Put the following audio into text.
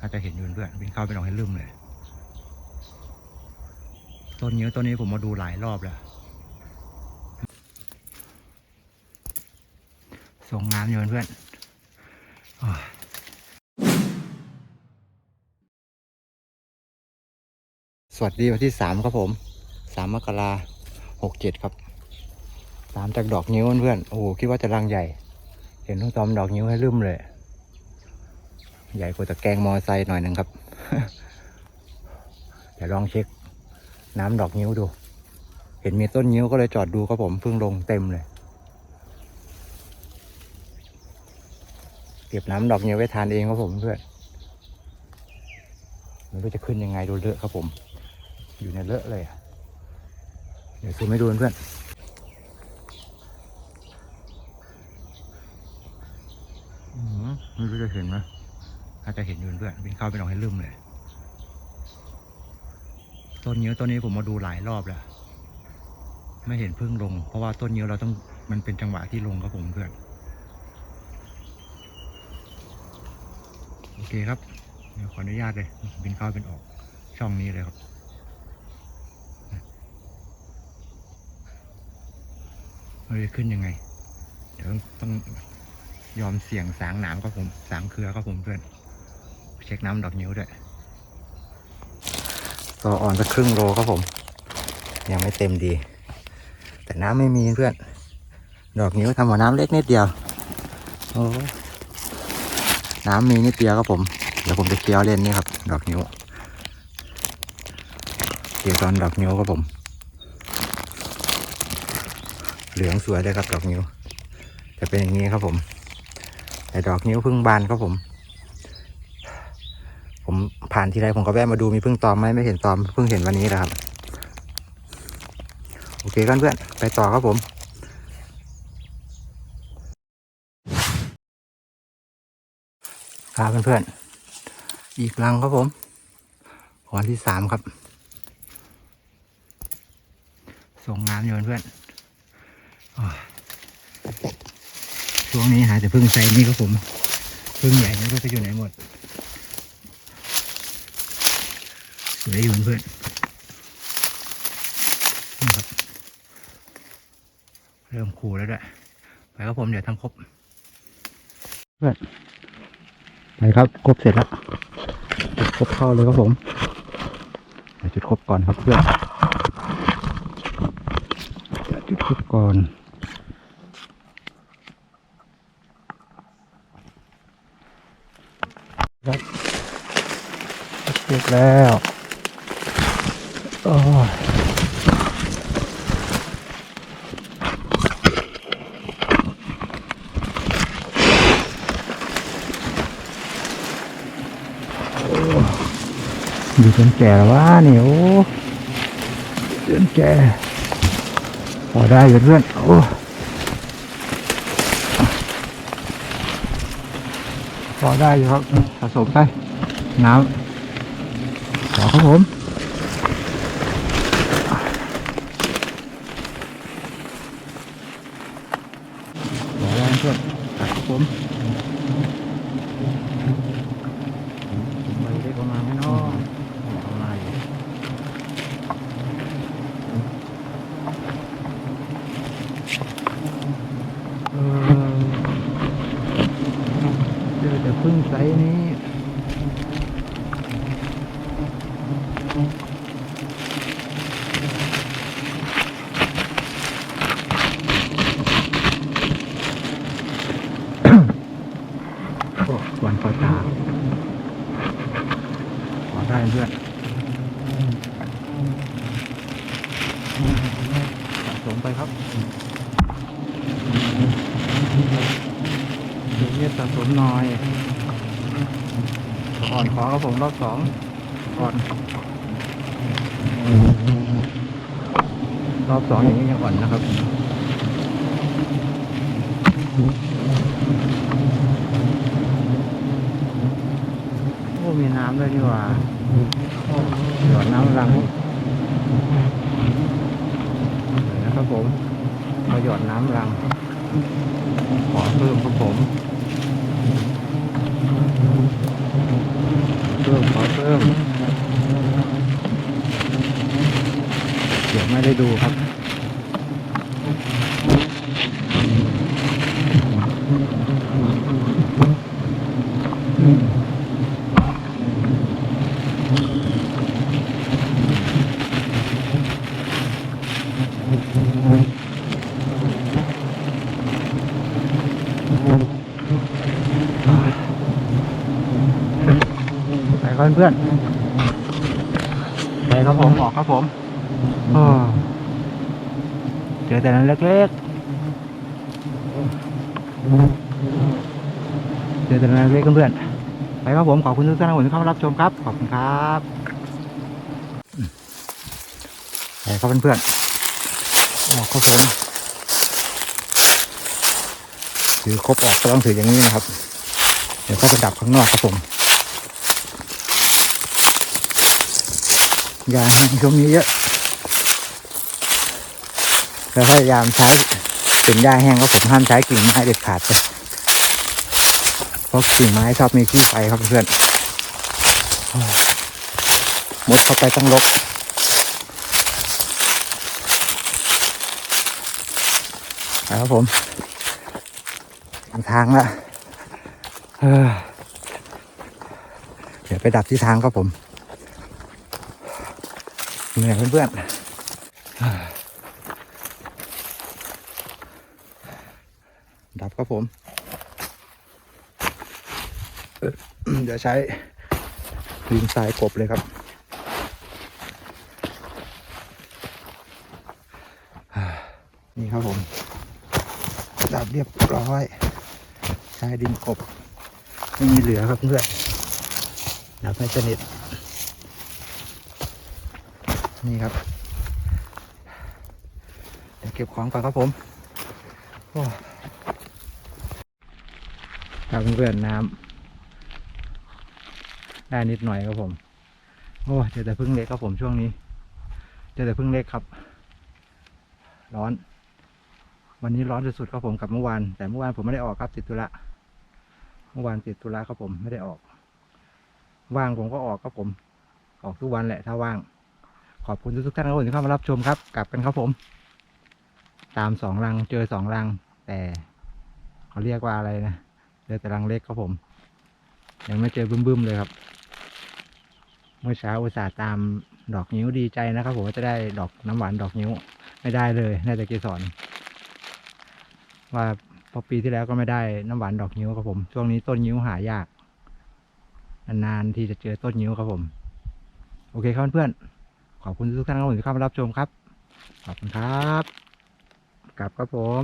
อาจะเห็นอยู่เพื่อนเป็นเข้าเป็นออกให้ลืมเลยต้นเนี้ต้นนี้ผมมาดูหลายรอบแล้วส่งงามอยู่เพื่อนอสวัสดีวันที่สามครับผมสามมกราหกเจ็ดครับสามจากดอกนิ้วเพื่อน โอ้คิดว่าจะรังใหญ่ เห็นทุกตอมดอกนิ้วให้ลืมเลย ใหญ่กว่าตะแกรงมอไซค์หน่อยหนึ่งครับ เดี๋ยวลองเช็ค น้ำดอกนิ้วดู เห็นมีต้นนิ้วก็เลยจอดดูครับผมเพิ่งลงเต็มเลย เก็บน้ำดอกนิ้วไว้ทานเองครับผมเพื่อนไม่รู้จะขึ้นยังไงดูเลอะครับผม อยู่ในเลอะเลยเดี๋ยวซูมให้ดูเพื่อนไม่รู้จะเห็นไหมาจะเห็นอยู่เพื่อนเป็นเข้าเป็นออกให้ลืมเลย ต้นเงี้ยวต้นนี้ผมมาดูหลายรอบแล้ว ไม่เห็นพึ่งลง เพราะว่าต้นเงี้ยวเราต้องมันเป็นจังหวะที่ลงครับผมเพื่อน โอเคครับขออนุญาตเลยเป็นเข้าเป็นออกช่องนี้เลยครับเราจะขึ้นยังไง เดี๋ยวต้องยอมเสี่ยงสางหนามครับผม สางเครือครับผมเพื่อน เช็คน้ำดอกนิ้วด้วยก็อ่อนสักครึ่งโลครับผม ยังไม่เต็มดี แต่น้ำไม่มีเพื่อน ดอกนิ้วทำหัวน้ำเล็กนิดเดียวโอ้น้ำมีนิดเดียวครับผม เดี๋ยวผมจะเคี้ยวเล่นนี่ครับ ดอกนิ้วเกี่ยวตอนดอกนิ้วครับผม เหลืองสวยเลยครับดอกนิ้ว จะเป็นอย่างนี้ครับผม แต่ดอกนิ้วเพิ่งบานครับผม ผมผ่านทีไรผมก็แวะมาดูมีพึ่งตอมไหมไม่เห็นตอมเพิ่งเห็นวันนี้แหละครับ โอเคกันเพื่อนไปต่อครับผมครับเพื่อนๆอีกลังครับผมวันที่สามครับ ส่งงามอยู่เพื่อนๆโอ้ยช่วงนี้หาแต่พึ่งไซนี่ครับผม พึ่งใหญ่ไม่รู้ไปอยู่ไหนหมด ส วยอยู่เพื่อนนี่ครับ เริ่มคูแล้วด้วยไปครับผมเดี๋ยวทำครบ เพื่อนไปครับครบเสร็จแล้วจุดครบเข้าเลยครับผมเดี๋ยวจุดครบก่อนครับเพื่อนเดี๋ยวจุดครบก่อนครับเสร็จแล้ว อยู่จนแก่แล้ววะนี่โอ้จนแก่พอได้เพื่อนโอ้พอได้อยู่ครับผสมไปน้ำขอครับผมขอแรงเพื่อนครับผมใบเล็กประมาณไม่น้อยประมาณอยู่ เออเจอแต่พึ่งไซส์นี้โอ้วันพอตาขอได้เพื่อนสะสมไปครับ เดี๋ยวนี้สะสมหน่อย อ่อนขอครับผมรอบสองอ่อนรอบสองอย่างนี้ยังอ่อนนะครับโอ้มีน้ำด้วยนี่หว่าหยดน้ำรังนะครับผมมาหยดน้ำรัง ขอเพิ่มครับผมเพิ่มขอเพิ่มเดี๋ยวไม่ได้ดูครับ ไปครับเพื่อนๆไปครับผมออกครับผมโอ้เจอแต่นั้นเล็กๆเจอแต่นั้นเล็กๆเพื่อนๆไปครับผมขอบคุณทุกท่านที่เข้ามารับชมครับ ขอบคุณครับไปครับเพื่อนๆออกครับผม ถือครบออกก็ต้องถืออย่างนี้นะครับ เดี๋ยวเขาไปดับข้างนอกครับผมยาแห้งช่วงนี้เยอะแล้วพยายามใช้ถึงยาแห้งก็ผมห้ามใช้กิ่งไม้เด็ดขาดเลยเพราะกิ่งไม้ชอบมีขี้ไฟครับเพื่อนอมดเข้าไปต้องลบครับผม ทางทางละเดี๋ยวไปดับที่ทางครับผมเหนื่อยเพื่อนๆดับครับผม เดี๋ยวใช้ลิงทรายกบเลยครับนี่ครับผมดับเรียบร้อย ใช้ดินกบ ไม่มีเหลือครับเพื่อนดับไม่สนิทนี่ครับ เดี๋ยวเก็บของก่อนครับผมโอ้ครับเพื่อนน้ำได้นิดหน่อยครับผม โอ้เจอแต่พึ่งเล็กครับผมช่วงนี้เจอแต่พึ่งเล็กครับ ร้อน วันนี้ร้อนสุดๆครับผมกับเมื่อวานแต่เมื่อวานผมไม่ได้ออกครับติดธุระ เมื่อวานติดธุระครับผมไม่ได้ออก ว่างผมก็ออกครับผม ออกทุกวันแหละถ้าว่าง ขอบคุณทุกท่านครับผมที่เข้ามารับชมครับ กลับกันครับผม ตามสองรังเจอสองรัง แต่เขาเรียกว่าอะไรนะเจอแต่รังเล็กครับผม ยังไม่เจอบึ้มๆเลยครับ เมื่อเช้าอุตส่าห์ตามดอกนิ้วดีใจนะครับ ผมว่าจะได้ดอกน้ำหวานดอกนิ้ว ไม่ได้เลยได้แต่เกสรว่า พอปีที่แล้วก็ไม่ได้น้ำหวานดอกนิ้วครับผม ช่วงนี้ต้นนิ้วหายาก นานๆที่จะเจอต้นนิ้วครับผม โอเคครับเพื่อนๆ ขอบคุณทุกท่านครับผมที่เข้ามารับชมครับ ขอบคุณครับ กลับครับผม